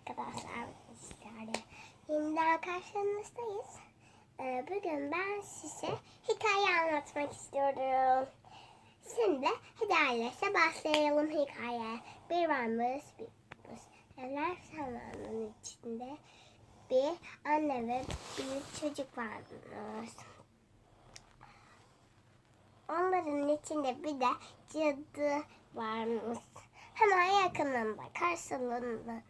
arkadaşlar sizlerle yeniden karşınızdayız. Ee, bugün ben size hikaye anlatmak istiyorum. Şimdi ailesi başlayalım hikaye. Bir varmış bir kız. Evler zamanının içinde bir anne ve bir çocuk varmış. Onların içinde bir de cadı varmış. Hemen yakınında karşılığında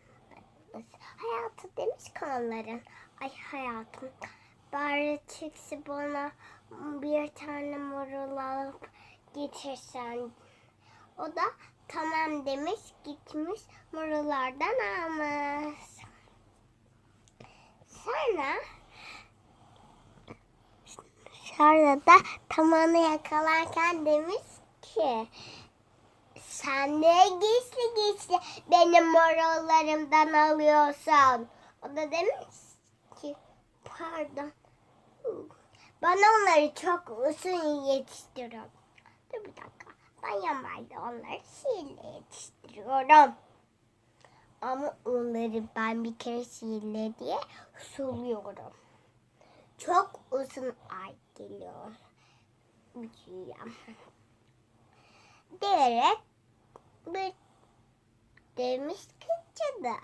hayatı demiş ki onların. Ay hayatım bari çıksı bana bir tane marul alıp getirsen. O da tamam demiş gitmiş marullardan almış. Sonra Sonra da tamanı yakalarken demiş ki sen ne gizli gizli benim morallarımdan alıyorsun. O da demiş ki pardon. Bana onları çok uzun yetiştiriyorum. Dur bir dakika. Ben yanlarda onları sihirle yetiştiriyorum. Ama onları ben bir kere sihirle diye suluyorum. Çok uzun ay geliyor. Büyüyorum. Diyerek bir demiş ki cadı.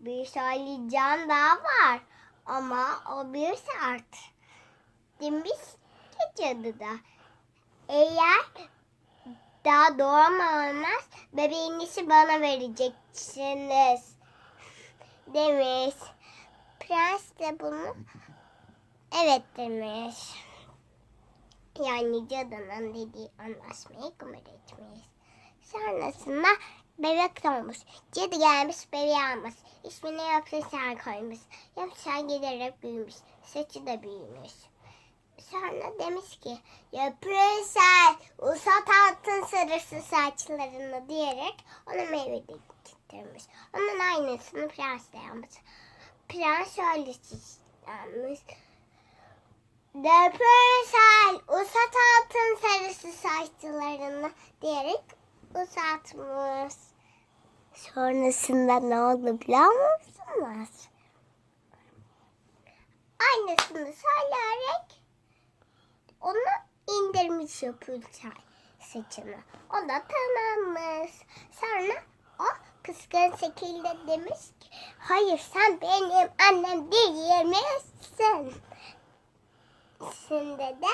Bir söyleyeceğim daha var. Ama o bir sert. Demiş cadı da. Eğer daha doğmamış bebeğinizi bana vereceksiniz. Demiş. Prens de bunu evet demiş. Yani cadının dediği anlaşmayı kabul etmiş. Sonrasında bebek doğmuş. Cadı gelmiş bebeği almış. İsmini yapışar koymuş. Yapışar giderek büyümüş. Saçı da büyümüş. Sonra demiş ki yapışar uzat altın sarısı saçlarını diyerek ona meyve de getirmiş. Onun aynısını prens de yapmış. Prens şöyle çizmiş. Döpürsel uzat altın sarısı saçlarını diyerek uzatmış. Sonrasında ne oldu biliyor musunuz? Aynısını söyleyerek onu indirmiş yapılacak saçını. O da tamammış. Sonra o kızgın şekilde demiş ki hayır sen benim annem değil misin? Şimdi de